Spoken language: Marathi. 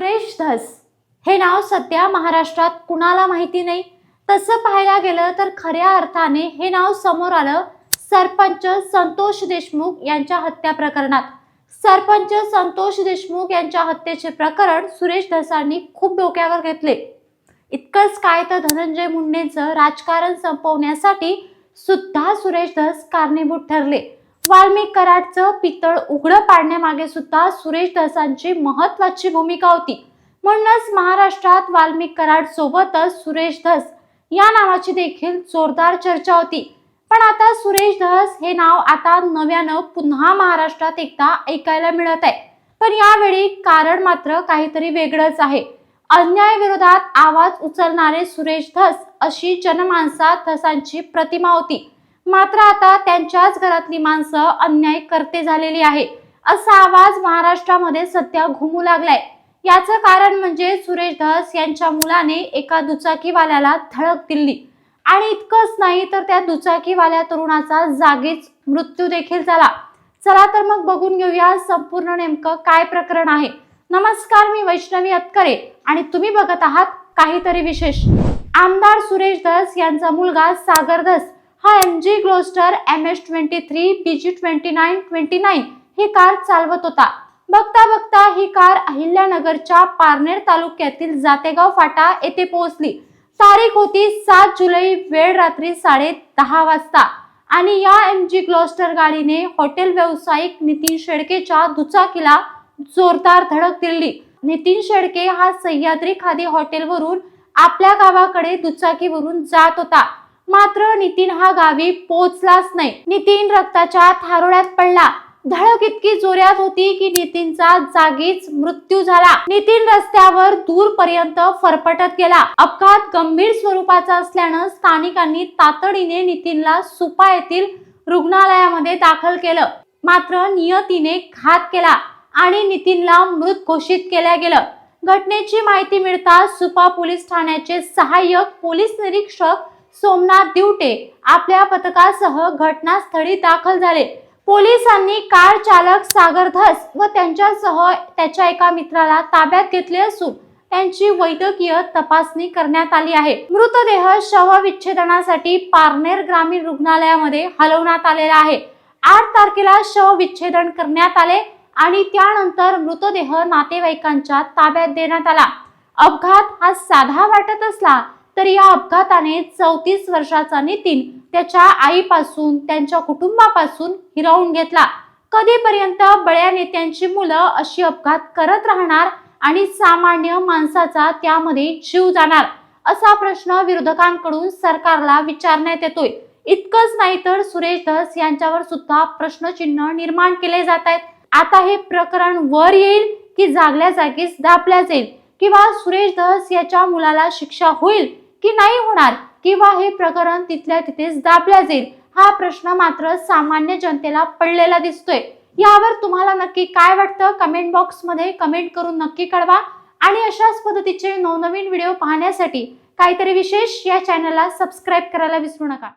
सुरेश धस. हे नाव सध्या महाराष्ट्रात कुणाला माहिती नाही. तसं पाहायला गेलं तर खऱ्या अर्थाने हे नाव समोर आलं सरपंच संतोष देशमुख यांच्या हत्या प्रकरणात. सरपंच संतोष देशमुख यांच्या हत्येचे प्रकरण सुरेश धसांनी खूप डोक्यावर घेतले. इतकंच काय तर धनंजय मुंडेंचं राजकारण संपवण्यासाठी सुद्धा सुरेश धस कारणीभूत ठरले. वाल्मिक कराडचं पितळ उघडं पाडण्यामागे सुद्धा सुरेश धसांची महत्वाची भूमिका होती. म्हणूनच महाराष्ट्रात वाल्मिक कराड सोबतच सुरेश धस या नावाची देखील जोरदार चर्चा होती. पण आता सुरेश धस हे नाव आता नव्यानं पुन्हा महाराष्ट्रात एकदा ऐकायला मिळत आहे. पण यावेळी कारण मात्र काहीतरी वेगळंच आहे. अन्यायाविरोधात आवाज उचलणारे सुरेश धस अशी जनमानसात धसांची प्रतिमा होती. मात्र आता त्यांच्याच घरातली माणसं अन्याय करते झालेली आहे. असा आवाज महाराष्ट्रामध्ये सध्या घुमू लागलाय. याचं कारण म्हणजे सुरेश धस यांच्या मुलाने एका दुचाकीवाल्याला धडक दिली. आणि इतकंच नाही तर त्या दुचाकीवाल्या तरुणाचा जागीच मृत्यू देखील झाला. चला तर मग बघून घेऊया संपूर्ण नेमकं काय प्रकरण आहे. नमस्कार मी वैष्णवी अतकरे आणि तुम्ही बघत आहात काहीतरी विशेष. आमदार सुरेश धस यांचा मुलगा सागर धस हा M G Gloster M S twenty three B G twenty nine twenty nine ही कार चालवत होता. बघता बघता ही कार अहिल्यानगरच्या पारनेर तालुक्यातील जातेगाव फाटा येथे पोहोचली. तारीख होती सात जुलै वेळ रात्री साडे दहा वाजता. आणि या एम जी ग्लोस्टर गाडीने हॉटेल व्यावसायिक नितीन शेडकेच्या दुचाकीला जोरदार धडक दिली. नितीन शेडके हा सह्याद्री खादी हॉटेलवरून आपल्या गावाकडे दुचाकीवरून जात होता. मात्र नितीन हा गावी पोहोचलाच नाही. नितीन रक्ताच्या थारोळ्यात पडला. धडक इतकी जोरात होती की नितीनचा जागीच मृत्यू झाला. नितीन रस्त्यावर दूरपर्यंत फरफटत गेला. अपघात गंभीर स्वरूपाचा असल्यानं स्थानिकांनी तातडीने नितीनला सुपा येथील रुग्णालयामध्ये दाखल केलं. मात्र नियतीने घात केला आणि नितीनला मृत घोषित केल्या गेलं. घटनेची माहिती मिळताच सुपा पोलीस ठाण्याचे सहाय्यक पोलीस निरीक्षक सोमनाथ दिवटे आपल्या पथकासह घटनास्थळी दाखल झाले. पोलिसांनी कार चालक सागर धस व त्यांच्यासह त्याच्या एका मित्राला ताब्यात घेतले असून त्यांची वैद्यकीय तपासणी करण्यात आली आहे. मृतदेह शवविच्छेदनासाठी पारनेर ग्रामीण रुग्णालयामध्ये हलवण्यात आलेला आहे. आठ तारखेला शवविच्छेदन करण्यात आले आणि त्यानंतर मृतदेह नातेवाईकांच्या ताब्यात देण्यात आला. अपघात हा साधा वाटत असला तर या अपघाताने चौतीस वर्षाचा नितीन त्याच्या आईपासून त्यांच्या कुटुंबापासून हिरावून घेतला. कधीपर्यंत बळ्या नेत्यांची मुलं अशी अपघात करत राहणार आणि सामान्य माणसाचा त्यामध्ये जीव जाणार? असा प्रश्न विरोधकांकडून सरकारला विचारण्यात येतोय. इतकंच नाही तर सुरेश धस यांच्यावर सुद्धा प्रश्नचिन्ह निर्माण केले जात आहेत. आता हे प्रकरण वर येईल की जागल्या जागीच दाबल्या जाईल? किंवा सुरेश धस याच्या मुलाला शिक्षा होईल की नाही होणार? किंवा हे प्रकरण तिथल्या तिथेच दाबल्या जाईल? हा प्रश्न मात्र सामान्य जनतेला पडलेला दिसतोय. यावर तुम्हाला नक्की काय वाटतं? कमेंट बॉक्समध्ये कमेंट करून नक्की कळवा. आणि अशाच पद्धतीचे नवनवीन व्हिडिओ पाहण्यासाठी काहीतरी विशेष या चॅनलला सबस्क्राईब करायला विसरू नका.